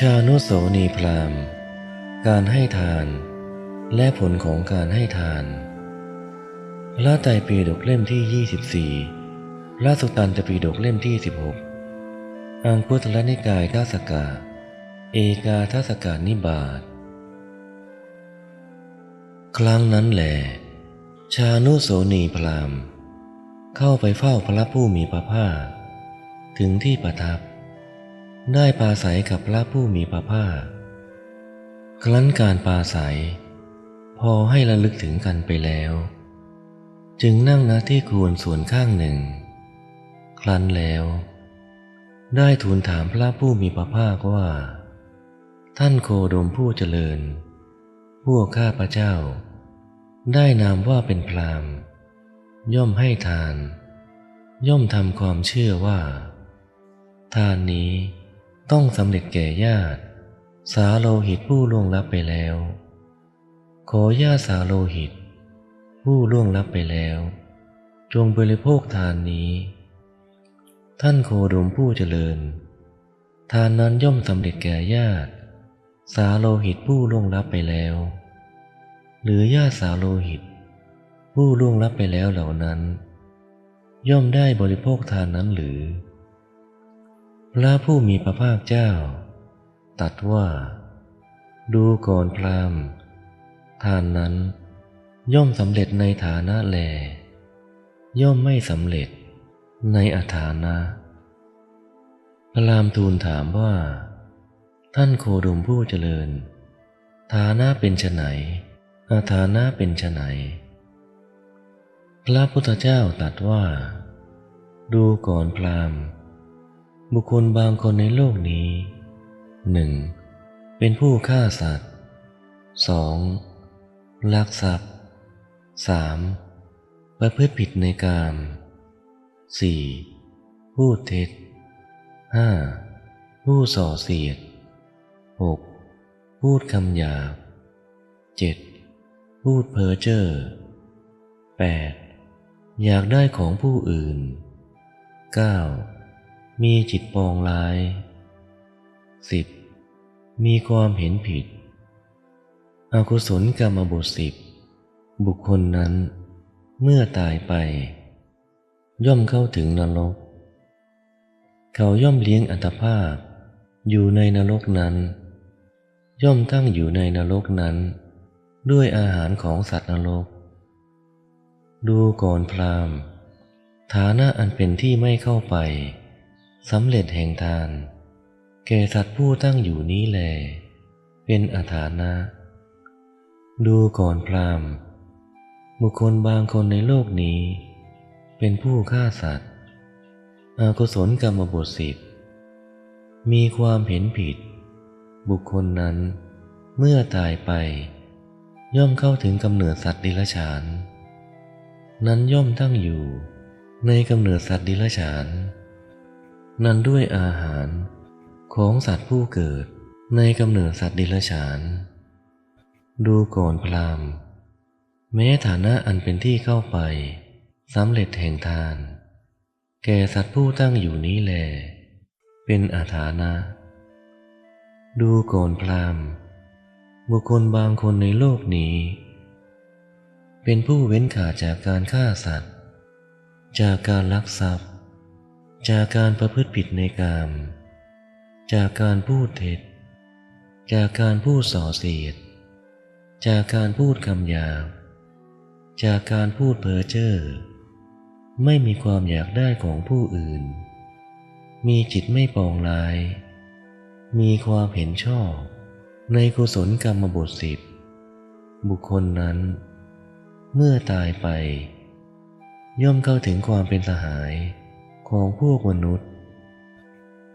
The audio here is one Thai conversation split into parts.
ชานุโสนีพรามการให้ทาน และผลของการให้ทานพระไตรปิฎกเล่มที่ 24พระสุตตันตปิฎกเล่มที่ 16 อังคุตรนิกายทัศกา เอกาทัศกานิบาตครั้งนั้นแหลชานุโสนีพรามเข้าไปเฝ้าพระผู้มีพระภาคถึงที่ประทับ ได้ปราศัยกับพระผู้มีพระภาค ครั้นการปราศัย พอให้ระลึกถึงกันไปแล้ว จึงนั่งณที่ควรส่วนข้างหนึ่ง ครั้นแล้ว ได้ทูลถามพระผู้มีพระภาคว่า ท่านโคดมผู้เจริญ พวกข้าพระเจ้า ได้นามว่าเป็นพรามย่อมให้ทาน ย่อมทำความเชื่อว่า ทานนี้ ต้องสำเร็จแก่ญาติ สาโลหิตผู้ล่วงลับไปแล้ว ขอญาติสาโลหิต ผู้ล่วงลับไปแล้ว จงบริโภคทานนี้ ท่านโคดมผู้เจริญ ทานนั้นย่อมสำเร็จแก่ญาติ สาโลหิตผู้ล่วงลับไปแล้ว หรือญาติสาโลหิต ผู้ล่วงลับไปแล้วเหล่านั้น ย่อมได้บริโภคทานนั้นหรือ พระผู้มีพระภาคเจ้า ตัดว่า ดูก่อนพรามทานนั้นย่อมสำเร็จในฐานะแล ย่อมไม่สำเร็จในอาฐานะ พระรามทูลถามว่า ท่านโคดมผู้เจริญ ฐานะเป็นไฉนอาฐานะเป็นไฉนพระพุทธเจ้าตรัสว่า ดูก่อนพรามณ์ บุคคลบางคนในโลกนี้หนึ่งเป็นผู้ฆ่าสัตว์สองลักทรัพย์สามประพฤติผิดในกามสี่พูดเท็จห้าผู้ส่อเสียดหกพูดคำหยาบเจ็ดพูดเพ้อเจ้อแปดอยากได้ของผู้อื่นเก้า มีจิตปองร้ายสิบมีความเห็นผิด อกุศลกรรมบทสิบบุคคลนั้น เมื่อตายไป ย่อมเข้าถึงนรก เขาย่อมเลี้ยงอัตภาพ อยู่ในนรกนั้น ย่อมตั้งอยู่ในนรกนั้น ด้วยอาหารของสัตว์นรก ดูก่อนพรามฐานะอันเป็นที่ไม่เข้าไป สำเร็จแห่งทาน แก่สัตว์ผู้ตั้งอยู่นี้แล เป็นอาถานะ ดูก่อนพรามบุคคลบางคนในโลกนี้ เป็นผู้ฆ่าสัตว์ อากุศลกรรมบทสิบมีความเห็นผิด บุคคลนั้นเมื่อตายไป ย่อมเข้าถึงกำเนิดสัตว์ดิลฉาน นั้นย่อมตั้งอยู่ในกำเนิดสัตว์ดิลฉาน นั้นด้วยอาหารของสัตว์ผู้เกิดในกำเนิดสัตว์ดิลฉาน ดูก่อนพรามณ์แม้ฐานะอันเป็นที่เข้าไปสำเร็จแห่งทาน แก่สัตว์ผู้ตั้งอยู่นี้แล เป็นอาถานะ ดูก่อนพรามณ์บุคคลบางคนในโลกนี้ เป็นผู้เว้นขาดจากการฆ่าสัตว์ จากการลักทรัพย์ จากการประพฤติผิดในกาม จากการพูดเท็จ จากการพูดส่อเสียด จากการพูดคำหยาบ จากการพูดเพ้อเจ้อ ไม่มีความอยากได้ของผู้อื่น มีจิตไม่ปองร้าย มีความเห็นชอบ ในกุศลกรรมบทสิบ บุคคลนั้น เมื่อตายไป ย่อมเข้าถึงความเป็นสหาย ของพวกมนุษย์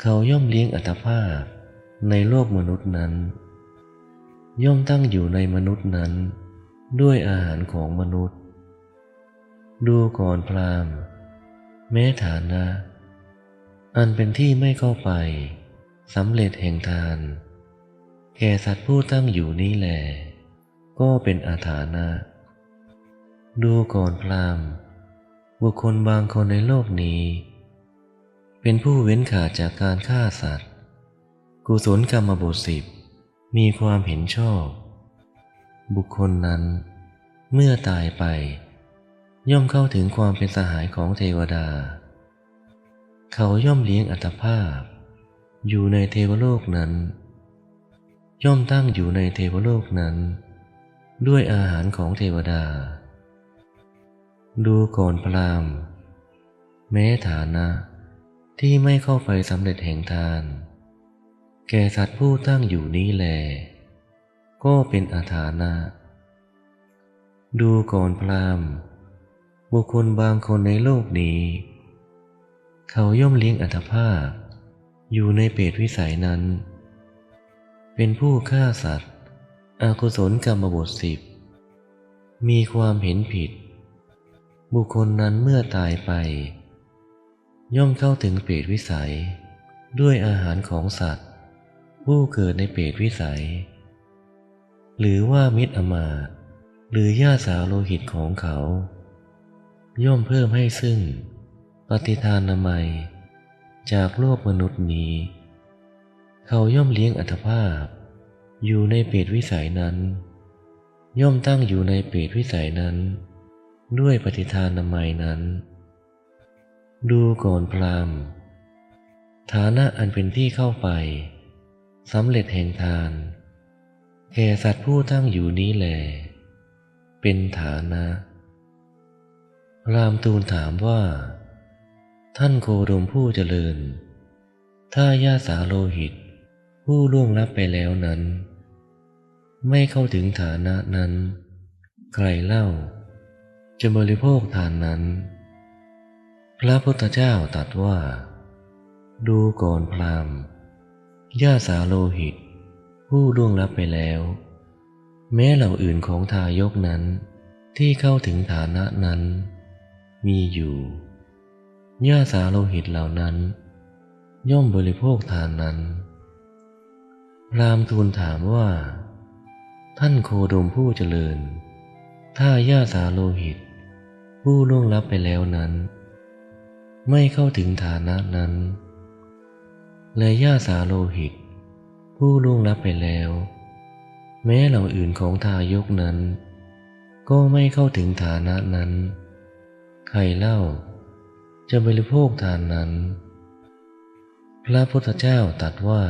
เขาย่อมเลี้ยงอัตภาพในโลกมนุษย์นั้น ย่อมตั้งอยู่ในมนุษย์นั้น ด้วยอาหารของมนุษย์ ดูก่อนพรามแม้ฐานะ อันเป็นที่ไม่เข้าไปสำเร็จแห่งทาน แก่สัตว์ผู้ตั้งอยู่นี้แหลก็เป็นอาถานะ ดูก่อนพรามบุคคลบางคนในโลกนี้ เป็นผู้เว้นขาดจากการฆ่าสัตว์ กุศลกรรมบทสิบมีความเห็นชอบ บุคคลนั้น เมื่อตายไป ย่อมเข้าถึงความเป็นสหายของเทวดา เขาย่อมเลี้ยงอัตภาพ อยู่ในเทวโลกนั้น ย่อมตั้งอยู่ในเทวโลกนั้น ด้วยอาหารของเทวดา ดูก่อนพรามแม้ฐานะ ที่ไม่เข้าไปสำเร็จแห่งทาน แก่สัตว์ผู้ตั้งอยู่นี้แล ก็เป็นอาถานะ ดูก่อนพรามบุคคลบางคนในโลกนี้ เขาย่อมเลี้ยงอัตภาพ อยู่ในเปตวิสัยนั้น เป็นผู้ฆ่าสัตว์อากุศลกรรมบทสิบมีความเห็นผิด บุคคลนั้นเมื่อตายไป ย่อมเข้าถึงเปรตวิสัย ด้วยอาหารของสัตว์ ผู้เกิดในเปรตวิสัย หรือว่ามิตรอมาตหรือญาติสาวโลหิตของเขา ย่อมเพิ่มให้ซึ่ง ปฏิทานนามัย จากโลกมนุษย์นี้ เขาย่อมเลี้ยงอัตภาพ อยู่ในเปรตวิสัยนั้น ย่อมตั้งอยู่ในเปรตวิสัยนั้น ด้วยปฏิทานนามัยนั้น ดูก่อนพรามฐานะอันเป็นที่เข้าไปสำเร็จแห่งทาน แก่สัตว์ผู้ตั้งอยู่นี้แลเป็นฐานะ รามตูลถามว่า ท่านโคดมผู้เจริญ ถ้าญาสาโลหิต ผู้ล่วงลับไปแล้วนั้น ไม่เข้าถึงฐานะนั้น ใครเล่า จะบริโภคทานนั้น พระพุทธเจ้าตรัสว่า ดูก่อนพรามณ์ญาสาโลหิต ผู้ล่วงลับไปแล้ว แม้เหล่าอื่นของทายกนั้นที่เข้าถึงฐานะนั้น มีอยู่ญาสาโลหิตเหล่านั้น ย่อมบริโภคทานนั้น พรามทูลถามว่า ท่านโคดมผู้เจริญ ถ้าญาสาโลหิต ผู้ล่วงลับไปแล้วนั้น ไม่เข้าถึงฐานะนั้นและญาสาโลหิต ผู้ล่วงลับไปแล้ว แม้เหล่าอื่นของทายกนั้น ก็ไม่เข้าถึงฐานะนั้น ใครเล่า จะบริโภคทานนั้น พระพุทธเจ้าตรัสว่า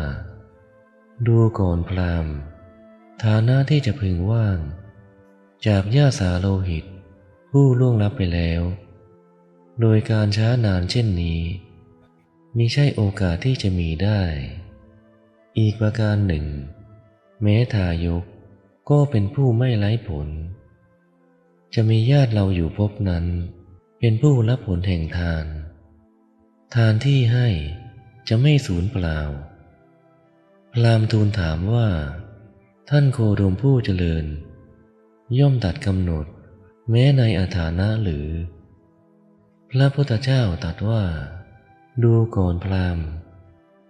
ดูก่อนพรามฐานะที่จะพึงว่าง จากญาสาโลหิต ผู้ล่วงลับไปแล้ว โดยการช้านานเช่นนี้มิใช่โอกาสที่จะมีได้ อีกประการหนึ่ง แม้ทายกก็เป็นผู้ไม่ไร้ผล จะมีญาติเราอยู่พบนั้น เป็นผู้รับผลแห่งทาน ทานที่ให้จะไม่สูญเปล่า พรามทูลถามว่า ท่านโคดมผู้เจริญ ย่อมตัดกำหนด แม้ในอาถานะหรือ พระพุทธเจ้าตรัสว่า ดูก่อนพรามณ์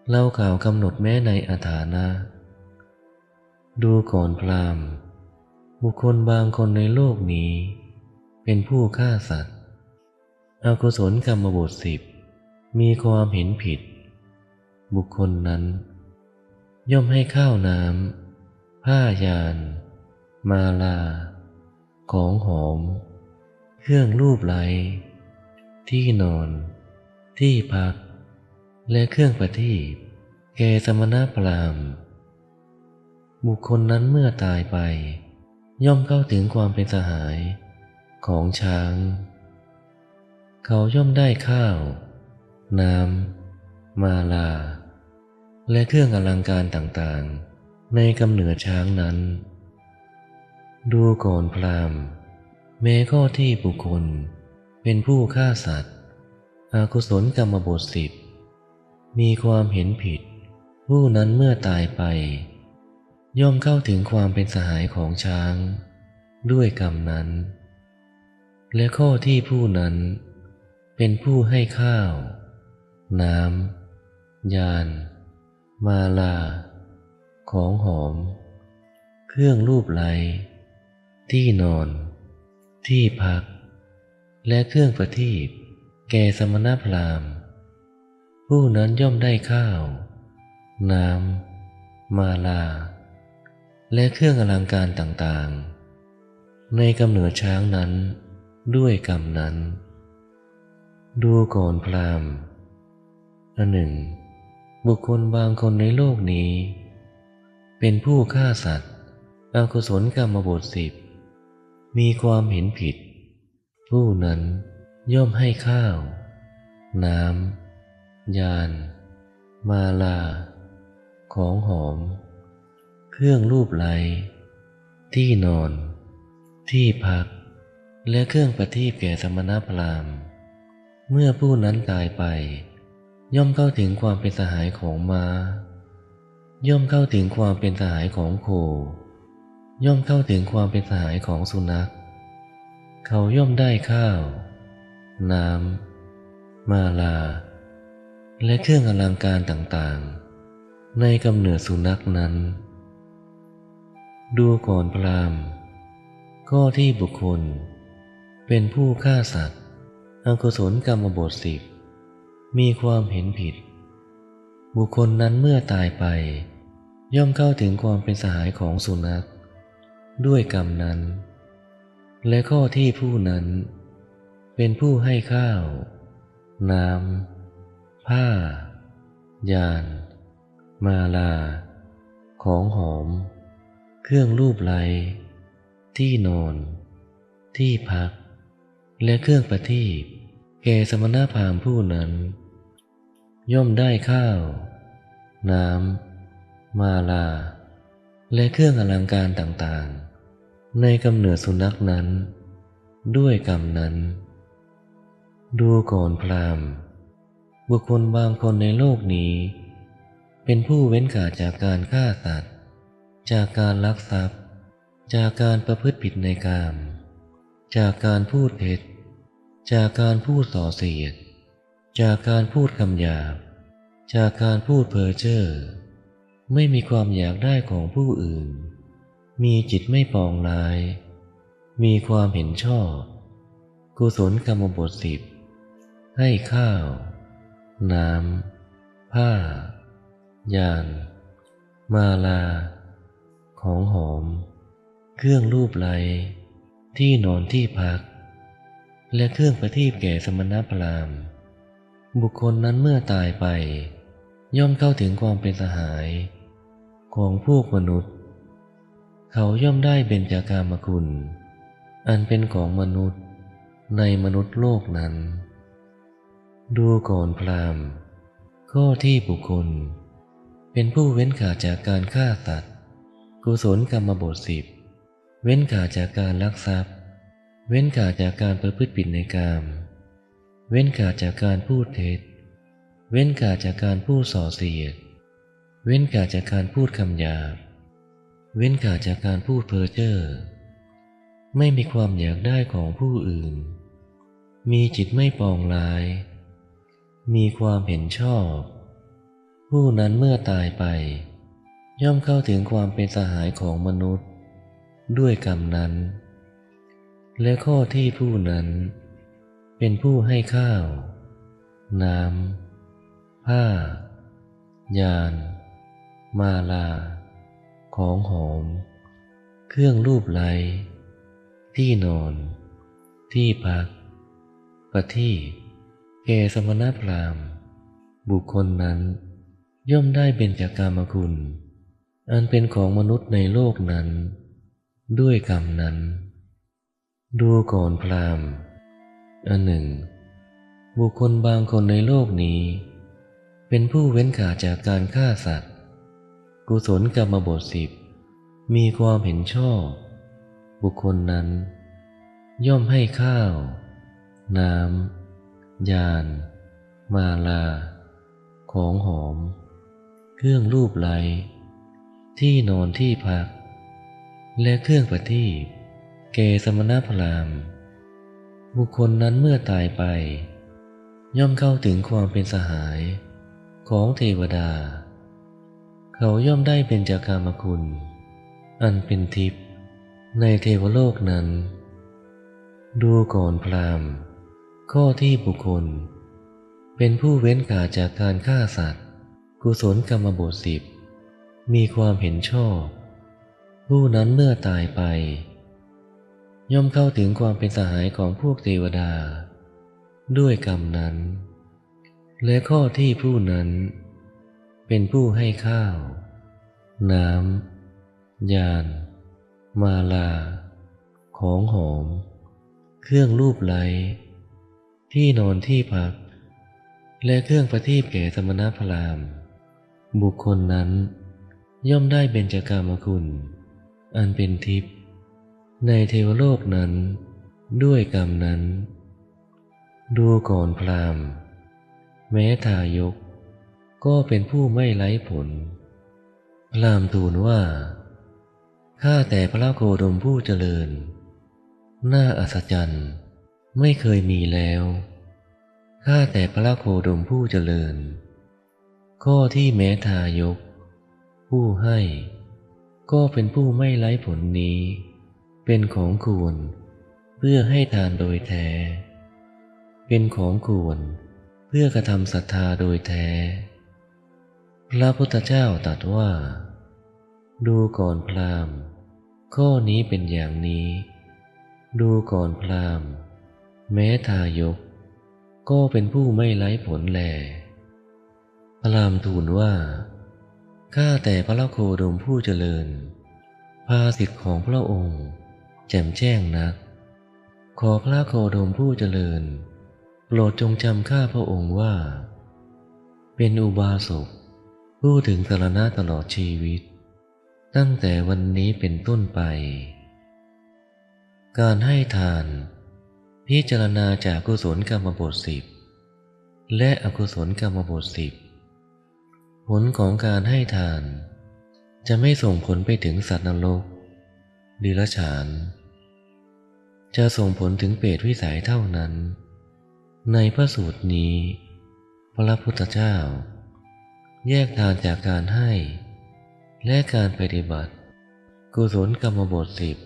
เล่าข่าวกำหนดแม้ในอาถานะ ดูก่อนพรามณ์บุคคลบางคนในโลกนี้ เป็นผู้ฆ่าสัตว์อากุศลกรรมบทสิบมีความเห็นผิด บุคคลนั้น ย่อมให้ข้าวน้ำผ้ายาน มาลา ของหอม เครื่องรูปไล้ ที่นอน ที่พัก และเครื่องประทีปแก่สมณพราหมณ์ บุคคลนั้นเมื่อตายไป ย่อมเข้าถึงความเป็นสหายของช้าง เขาย่อมได้ข้าว น้ำ มาลา และเครื่องอลังการต่างๆ ในกำเนิดช้างนั้น ดูก่อนพรามณ์แม้ข้อที่บุคคล เป็นผู้ฆ่าสัตว์ อากุศลกรรมบทสิบ มีความเห็นผิด ผู้นั้นเมื่อตายไป ย่อมเข้าถึงความเป็นสหายของช้าง ด้วยกรรมนั้น และข้อที่ผู้นั้น เป็นผู้ให้ข้าว น้ำ ยาน มาลา ของหอม เครื่องรูปไหลที่นอน ที่พัก และเครื่องประทีปแก่สมณพราหมณ์ ผู้นั้นย่อมได้ข้าว น้ำ มาลา และเครื่องอลังการต่างๆ ในกำเนิดช้างนั้นด้วยกรรมนั้น ดูก่อนพรามณ์อันหนึ่ง บุคคลบางคนในโลกนี้ เป็นผู้ฆ่าสัตว์อกุศลกรรมบทสิบมีความเห็นผิด ผู้นั้นย่อมให้ข้าว น้ำ ยาน มาลา ของหอม เครื่องรูปไล้ที่นอน ที่พัก และเครื่องประทีปแก่สมณพราหมณ์ เมื่อผู้นั้นตายไป ย่อมเข้าถึงความเป็นสหายของมา้า ย่อมเข้าถึงความเป็นสหายของโค ย่อมเข้าถึงความเป็นสหายของสุนัข เขาย่อมได้ข้าว น้ำ มาลา และเครื่องอลังการต่างๆ ในกำเนิดสุนัขนั้น ดูก่อนพรามณ์ข้อที่บุคคล เป็นผู้ฆ่าสัตว์อกุศลกรรมบทสิบมีความเห็นผิด บุคคลนั้นเมื่อตายไป ย่อมเข้าถึงความเป็นสหายของสุนัข ด้วยกรรมนั้น และข้อที่ผู้นั้น เป็นผู้ให้ข้าว น้ำ ผ้า ยาน มาลา ของหอม เครื่องรูปไลที่นอน ที่พัก และเครื่องประทีปแก่สมณพราหมณ์ผู้นั้น ย่อมได้ข้าว น้ำ มาลา และเครื่องอลังการต่างๆ ในกำเนิดสุนัขนั้น ด้วยกรรมนั้น ดูก่อนพรามบุคคลบางคนในโลกนี้ เป็นผู้เว้นขาดจากการฆ่าสัตว์ จากการลักทรัพย์ จากการประพฤติผิดในกาม จากการพูดเท็จ จากการพูดส่อเสียด จากการพูดคำหยาบ จากการพูดเพ้อเจ้อไม่มีความอยากได้ของผู้อื่น มีจิตไม่ปองร้าย มีความเห็นชอบ กุศลกรรมบทสิบ ให้ข้าว น้ำ ผ้า ยาน มาลา ของหอม เครื่องรูปไลที่นอนที่พัก และเครื่องประทีปแก่สมณพราหมณ์ บุคคลนั้นเมื่อตายไป ย่อมเข้าถึงความเป็นสหาย ของพวกมนุษย์ เขาย่อมได้เบญจากามคุณ อันเป็นของมนุษย์ในมนุษย์โลกนั้น ดูก่อนพรามข้อที่บุคคล เป็นผู้เว้นขาดจากการฆ่าสัตว์กุศลกรรมบทสิบเว้นขาดจากการลักทรัพย์ เว้นขาดจากการประพฤติผิดในกาม เว้นขาดจากการพูดเท็จ เว้นขาดจากการพูดส่อเสียด เว้นขาดจากการพูดคำหยาบ เว้นขาดจากการพูดเพ้อเจ้อไม่มีความอยากได้ของผู้อื่น มีจิตไม่ปองร้าย มีความเห็นชอบ ผู้นั้นเมื่อตายไป ย่อมเข้าถึงความเป็นสหายของมนุษย์ ด้วยกรรมนั้น และข้อที่ผู้นั้น เป็นผู้ให้ข้าว น้ำผ้ายาน มาลา ของหอม เครื่องรูปไลที่นอน ที่พักประทีปแก่สมณพราหมณ์ บุคคลนั้น ย่อมได้เป็นจากกามคุณ อันเป็นของมนุษย์ในโลกนั้น ด้วยกรรมนั้น ดูก่อนพราหมณ์ อันหนึ่ง บุคคลบางคนในโลกนี้ เป็นผู้เว้นขาดจากการฆ่าสัตว์ กุศลกรรมบทสิบมีความเห็นชอบ บุคคลนั้น ย่อมให้ข้าว น้ำยาน มาลา ของหอม เครื่องรูปไล้ที่นอนที่พัก และเครื่องประทีปแก่สมณพราม บุคคลนั้นเมื่อตายไป ย่อมเข้าถึงความเป็นสหายของเทวดา เขาย่อมได้เป็นจากามคุณ อันเป็นทิพย์ในเทวโลกนั้น ดูก่อนพรามข้อที่บุคคล เป็นผู้เว้นขาจากการฆ่าสัตว์ กุศลกรรมบทสิบมีความเห็นชอบ ผู้นั้นเมื่อตายไป ย่อมเข้าถึงความเป็นสหายของพวกเทวดา ด้วยกรรมนั้น และข้อที่ผู้นั้น เป็นผู้ให้ข้าว น้ำยาน มาลา ของหอม เครื่องรูปไหล ที่นอนที่พัก และเครื่องประทีปแก่สมณพราหมณ์ บุคคลนั้นย่อมได้เบญจกามคุณ อันเป็นทิพย์ในเทวโลกนั้นด้วยกรรมนั้น ดูก่อนพราหมณ์ แม้ทายก ก็เป็นผู้ไม่ไร้ผล พรามทูลว่า ข้าแต่พระโคดมผู้เจริญ น่าอัศจรรย์ ไม่เคยมีแล้ว ข้าแต่พระโคดมผู้เจริญ ข้อที่แม้ทายก ผู้ให้ ก็เป็นผู้ไม่ไร้ผลนี้ เป็นของควร เพื่อให้ทานโดยแท้ เป็นของควรเพื่อกระทำศรัทธาโดยแท้ พระพุทธเจ้าตรัสว่า ดูก่อนพราหมณ์ ข้อนี้เป็นอย่างนี้ ดูก่อนพราหมณ์ แม้ทายก ก็เป็นผู้ไม่ไร้ผลแล พระรามทูลว่าข้าแต่พระโคดมผู้เจริญ ภาสิทธิ์ของพระองค์ แจ่มแจ้งนัก ขอพระโคดมผู้เจริญ โปรดจงจำข้าพระองค์ว่า เป็นอุบาสก ผู้ถึงสรณะตลอดชีวิต ตั้งแต่วันนี้เป็นต้นไป การให้ทาน พิจารณาจากกุศลกรรมบทสิบและอกุศลกรรมบทสิบผลของการให้ทาน จะไม่ส่งผลไปถึงสัตว์นรกดิรฉาน จะส่งผลถึงเปรตวิสัยเท่านั้น ในพระสูตรนี้ พระพุทธเจ้า แยกทานจากการให้ และการปฏิบัติ กุศลกรรมบทสิบ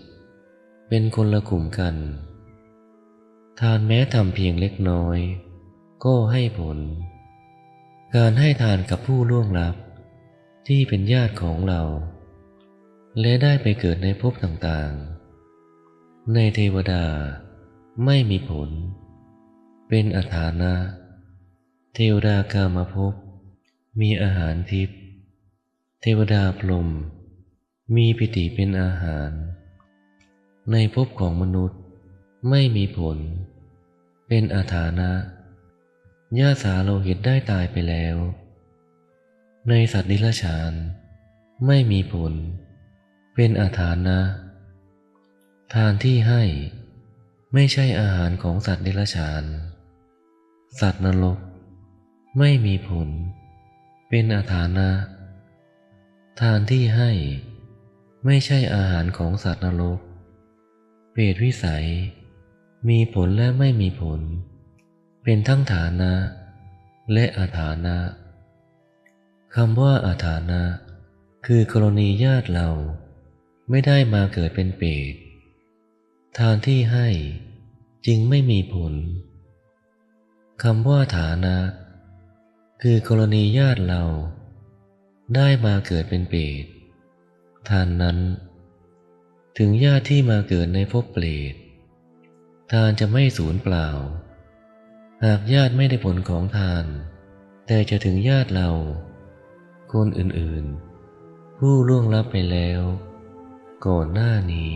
เป็นคนละกลุ่มกัน ทานแม้ทำเพียงเล็กน้อย ก็ให้ผล การให้ทานกับผู้ล่วงลับ ที่เป็นญาติของเรา และได้ไปเกิดในภพต่างๆ ในเทวดาไม่มีผล เป็นอาถานะ เทวดากามาภพ มีอาหารทิพย์เทวดาพรมมีปิติเป็นอาหาร ในภพของมนุษย์ไม่มีผล เป็นอาถานะญาสาโลหิตได้ตายไปแล้ว ในสัตว์ดิลฉานไม่มีผล เป็นอาถานะ ทานที่ให้ไม่ใช่อาหารของสัตว์ดิลฉาน สัตว์นรกไม่มีผล เป็นอาถานะ ทานที่ให้ไม่ใช่อาหารของสัตว์นรกเปรตวิสัย มีผลและไม่มีผล เป็นทั้งฐานะ และอาฐานะคำว่าอาฐานะ คือกรณีญาติเราไม่ได้มาเกิดเป็นเปรตทานที่ให้จึงไม่มีผลคำว่าฐานะ คือกรณีญาติเรา ได้มาเกิดเป็นเปรตทานนั้น ถึงญาติที่มาเกิดในภพเปรตทานจะไม่สูญเปล่า หากญาติไม่ได้ผลของทาน แต่จะถึงญาติเรา คนอื่นๆ ผู้ล่วงลับไปแล้ว ก่อนหน้านี้